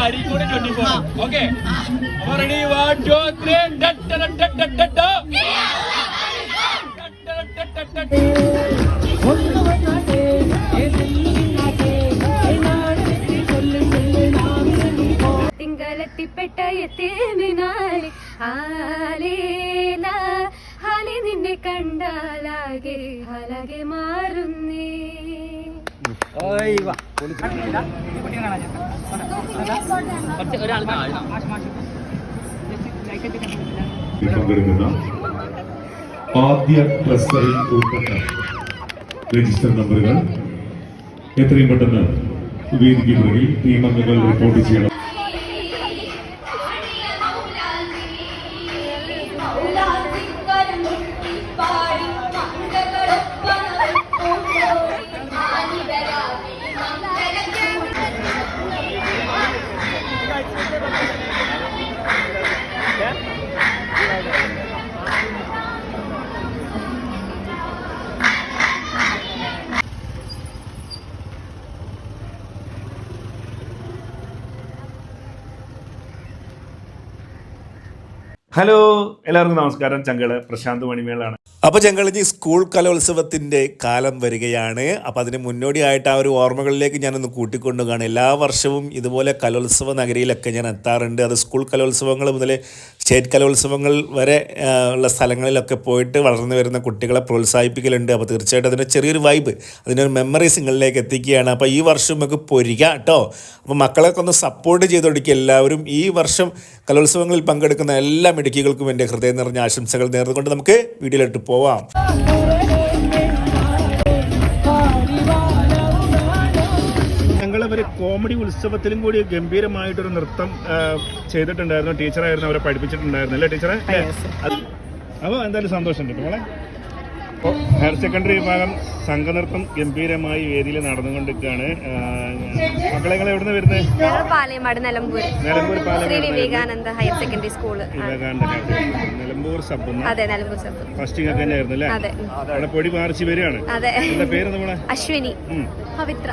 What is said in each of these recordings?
Areekode twenty four okay. Ready one two three തിങ്കളത്തിപ്പെട്ട ഹലകെ മാറുന്നേ പങ്കെടുക്കുന്ന ആദ്യ ക്ലസ്റ്ററിൽ ഉൾപ്പെട്ട രജിസ്റ്റർ നമ്പറുകൾ എത്രയും പെട്ടെന്ന് വേദിക്ക് പുറകിൽ ടീം അംഗങ്ങൾ റിപ്പോർട്ട് ചെയ്യണം. ഹലോ എല്ലാവർക്കും നമസ്കാരം. ചങ്കൾ പ്രശാന്ത് മണിമേളാണ്. അപ്പോൾ ചങ്കളിഞ്ഞി സ്കൂൾ കലോത്സവത്തിന്റെ കാലം വരികയാണ്. അപ്പോൾ അതിന് മുന്നോടിയായിട്ട് ആ ഒരു ഓർമ്മകളിലേക്ക് ഞാനൊന്ന് കൂട്ടിക്കൊണ്ടുകയാണ് എല്ലാ വർഷവും ഇതുപോലെ കലോത്സവ നഗരിയിലൊക്കെ ഞാൻ എത്താറുണ്ട്. അത് സ്കൂൾ കലോത്സവങ്ങൾ മുതൽ സ്റ്റേറ്റ് കലോത്സവങ്ങൾ വരെ ഉള്ള സ്ഥലങ്ങളിലൊക്കെ പോയിട്ട് വളർന്നു വരുന്ന കുട്ടികളെ പ്രോത്സാഹിപ്പിക്കലുണ്ട്. അപ്പോൾ തീർച്ചയായിട്ടും അതിന്റെ ചെറിയൊരു വൈബ് അതിനൊരു മെമ്മറീസ് നിങ്ങളിലേക്ക് എത്തിക്കുകയാണ്. അപ്പോൾ ഈ വർഷം നമുക്ക് പൊരിക കേട്ടോ അപ്പോൾ മക്കളൊക്കെ ഒന്ന് സപ്പോർട്ട് ചെയ്ത് കൊടുക്കുക എല്ലാവരും. ഈ വർഷം കലോത്സവങ്ങളിൽ പങ്കെടുക്കുന്ന എല്ലാ മിടുക്കികൾക്കും എന്റെ ഹൃദയം നിറഞ്ഞ ആശംസകൾ നേർന്നുകൊണ്ട് നമുക്ക് വീഡിയോയിലോട്ട് പോവാം. കോമഡി ഉത്സവത്തിലും കൂടി ഗംഭീരമായിട്ടൊരു നൃത്തം ചെയ്തിട്ടുണ്ടായിരുന്നു. ടീച്ചറായിരുന്നു അവരെ പഠിപ്പിച്ചിട്ടുണ്ടായിരുന്നു അല്ലേ ടീച്ചറെ? അപ്പോൾ എന്തായാലും സന്തോഷമുണ്ട് മോളെ. അപ്പോൾ ഹയർ സെക്കൻഡറി വിഭാഗം സംഘനൃത്തം ഗംഭീരമായി വേദിയിൽ നടന്നുകൊണ്ടിരിക്കുകയാണ്. മക്കളെ നിങ്ങൾ എവിടെ നിന്ന് വരുന്നത് Palayamad Nilambur. Nilambur Sri Vivekananda higher secondary school Vivekananda. Nilambur sub അതെ നിലമ്പൂർ സബ്. ഫസ്റ്റ് ഒക്കെ തന്നെയായിരുന്നു അല്ലേ? അതെ. അവിടെ പൊടി മാറിച്ച് വരികയാണ്. അതെ. പേര് നമ്മളെ അശ്വിനി. പവിത്ര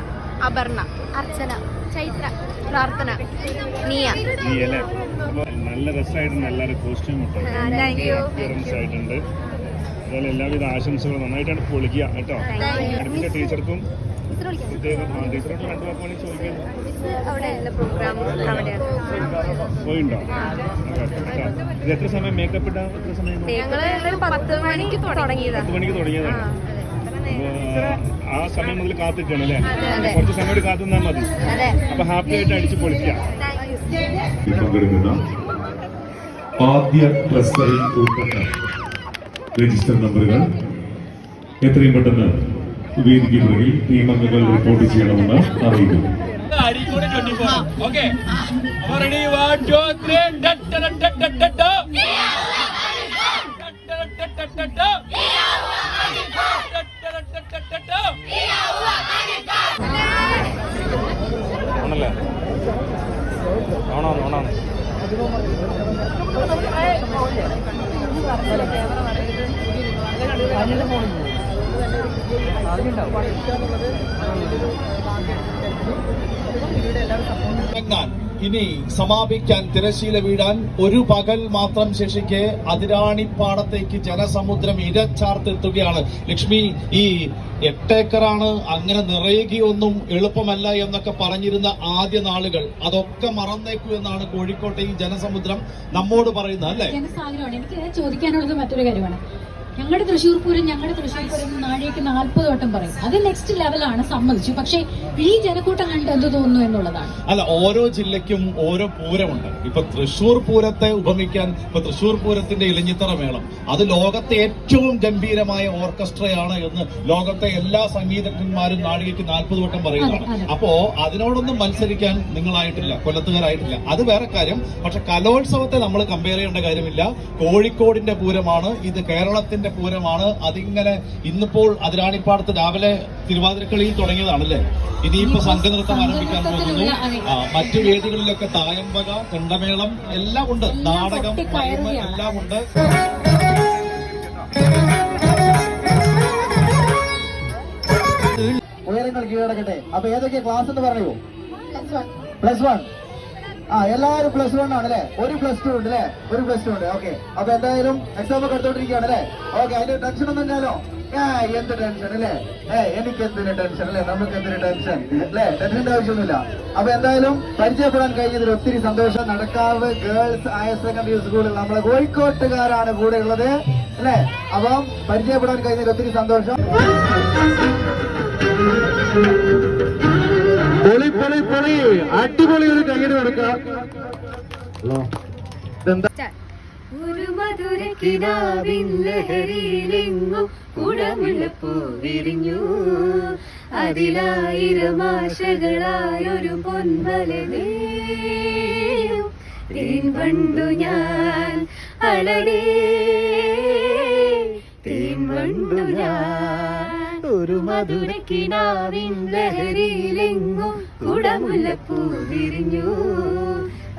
അപർണ അർച്ചന ചൈത്ര പ്രാർത്ഥന നിയ. നീ അല്ലേ നല്ല രസമായിട്ടുണ്ട് എല്ലാവരും കോസ്റ്റ്യൂം ഇട്ടു. ആയിട്ടുണ്ട്. അതുപോലെ എല്ലാവിധ ആശംസകളും നന്നായിട്ടാണ് പൊളിക്കുക കേട്ടോ. പഠിപ്പിച്ച ടീച്ചർക്കും ടീച്ചറോട് രണ്ടു ചോദിക്കാൻ പോയിണ്ടോ? ഇത് എത്ര സമയം മേക്കപ്പ് ഇട്ടാ എത്ര സമയം പത്ത് മണിക്ക് തുടങ്ങിയതാ. പത്ത് മണിക്ക് തുടങ്ങിയതാണ് ആ സമയം മുതൽ കാത്തിരിക്കണം അല്ലേ? കുറച്ച് സമയം കൂടി കാത്തുനിന്നാൽ മതി. അതെ. അപ്പൊ ഹാപ്പി ആയിട്ട് അടിച്ച് പൊളിക്കാം. പങ്കെടുക്കുന്ന ആദ്യ ക്ലസ്റ്ററിൽ ഉൾപ്പെട്ട രജിസ്റ്റർ നമ്പറുകൾ എത്രയും പെട്ടെന്ന് വേദിക്ക് പുറകിൽ ടീം അംഗങ്ങൾ റിപ്പോർട്ട് ചെയ്യണമെന്ന് അറിയിക്കുന്നു. ആണോ ആണോ ആണോ ഇനി സമാപിക്കാൻ തിരശീല വീടാൻ ഒരു പകൽ മാത്രം ശേഷിക്കെ അതിരാണിപ്പാടത്തേക്ക് ജനസമുദ്രം ഇരച്ചാർത്തെത്തുകയാണ്. ലക്ഷ്മി ഈ എട്ടേക്കറാണ് അങ്ങനെ നിറയുകയൊന്നും എളുപ്പമല്ല എന്നൊക്കെ പറഞ്ഞിരുന്ന ആദ്യ നാളുകൾ. അതൊക്കെ മറന്നേക്കൂ എന്നാണ് കോഴിക്കോട്ടെ ഈ ജനസമുദ്രം നമ്മോട് പറയുന്നത് അല്ലേ? എനിക്ക് ചോദിക്കാനുള്ളത് മറ്റൊരു കാര്യമാണ്. ഞങ്ങളുടെ തൃശ്ശൂർ പൂരം ഞങ്ങളുടെ തൃശ്ശൂർ പൂരം നാഴേക്ക് നാൽപ്പത് വട്ടം പറയും. അത് നെക്സ്റ്റ് ലെവലാണ് സമ്മതിച്ചു. പക്ഷേ ഈ ജനക്കൂട്ടം കണ്ട് എന്ത് തോന്നുന്നു എന്നുള്ളതാണ്. അല്ല ഓരോ ജില്ലയ്ക്കും ഓരോ പൂരമുണ്ട്. ഇപ്പൊ തൃശ്ശൂർ പൂരത്തെ ഉപമിക്കാൻ ഇപ്പൊ തൃശ്ശൂർ പൂരത്തിന്റെ ഇലഞ്ഞിത്തറ മേളം. അത് ലോകത്തെ ഏറ്റവും ഗംഭീരമായ ഓർക്കസ്ട്രയാണ് എന്ന് ലോകത്തെ എല്ലാ സംഗീതജ്ഞന്മാരും നാഴികയ്ക്ക് നാൽപ്പത് വട്ടം പറയുന്നതാണ്. അപ്പോ അതിനോടൊന്നും മത്സരിക്കാൻ നിങ്ങളായിട്ടില്ല കൊല്ലത്തുകാരായിട്ടില്ല. അത് വേറെ കാര്യം. പക്ഷെ കലോത്സവത്തെ നമ്മൾ കമ്പയർ ചെയ്യേണ്ട കാര്യമില്ല. കോഴിക്കോടിന്റെ പൂരമാണ് ഇത് കേരളത്തിന്റെ പൂരമാണ് അതിങ്ങനെ ഇന്നിപ്പോൾ അതിരാണിപ്പാടത്ത് രാവിലെ തിരുവാതിരക്കളിയിൽ തുടങ്ങിയതാണല്ലേ? ഇനിയിപ്പോ സംഘനൃത്തം ആരംഭിക്കാൻ പോകുന്നു. മറ്റു വേദികളിലൊക്കെ തായമ്പക കണ്ടമേളം എല്ലാം ഉണ്ട്. നാടകം. എല്ലാം ഉണ്ട്. ഉയരങ്ങൾ കീഴടക്കട്ടെ. അപ്പൊ ഏതൊക്കെ ക്ലാസ് എന്ന് പറയൂ പ്ലസ് വൺ ആ എല്ലാവരും പ്ലസ് വൺ ആണ് അല്ലേ ഒരു പ്ലസ് ടു ഉണ്ട് അല്ലേ? ഒരു പ്ലസ് ടു ഉണ്ട്. ഓക്കെ അപ്പൊ എന്തായാലും എക്സാം ഒക്കെ എടുത്തോണ്ടിരിക്കുകയാണ് അല്ലേ? ഓക്കെ അതിന്റെ ടെൻഷൻ ഒന്നും ഇല്ലല്ലോ. എന്ത് ടെൻഷൻ അല്ലേ? ഏ എനിക്ക് എന്തിന് ടെൻഷൻ അല്ലേ? നമുക്ക് എന്തിന് ടെൻഷൻ അല്ലേ ടെൻഷന്റെ ആവശ്യമൊന്നുമില്ല. അപ്പൊ എന്തായാലും പരിചയപ്പെടാൻ കഴിഞ്ഞതിൽ ഒത്തിരി സന്തോഷം. നടക്കാവ് ഗേൾസ് ഹയർ സെക്കൻഡറി സ്കൂളിൽ നമ്മളെ കോഴിക്കോട്ടുകാരാണ് കൂടെ ഉള്ളത് അല്ലേ? അപ്പം പരിചയപ്പെടാൻ കഴിഞ്ഞതിൽ ഒത്തിരി സന്തോഷം. പൊളി പൊളി പൊളി. അടിപൊളി ഒരു കയ്യടി കൊടുക്കാം ഒരു വിരിഞ്ഞു. അതിലായിരം ആശകളായൊരു വണ്ടു ഞാൻ അലടേ. തേൻ വണ്ടു ഞാൻ ഒരു മധുര കിനാവിൻ ലഹരിയിലെങ്ങും കുടമുല്ലപ്പൂ വിരിഞ്ഞു.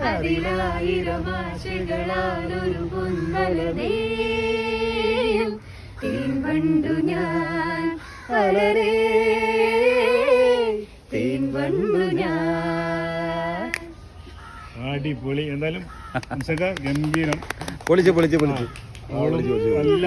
അതിലായിരം ആശകളാൽ ഒരു വണ്ടു ഞാൻ അലരേ തേൻ ഞാൻ. അടിപൊളി. എന്തായാലും ഗംഭീരം. പൊളിച്ച് പൊളിച്ച് പൊളിച്ച്. നല്ല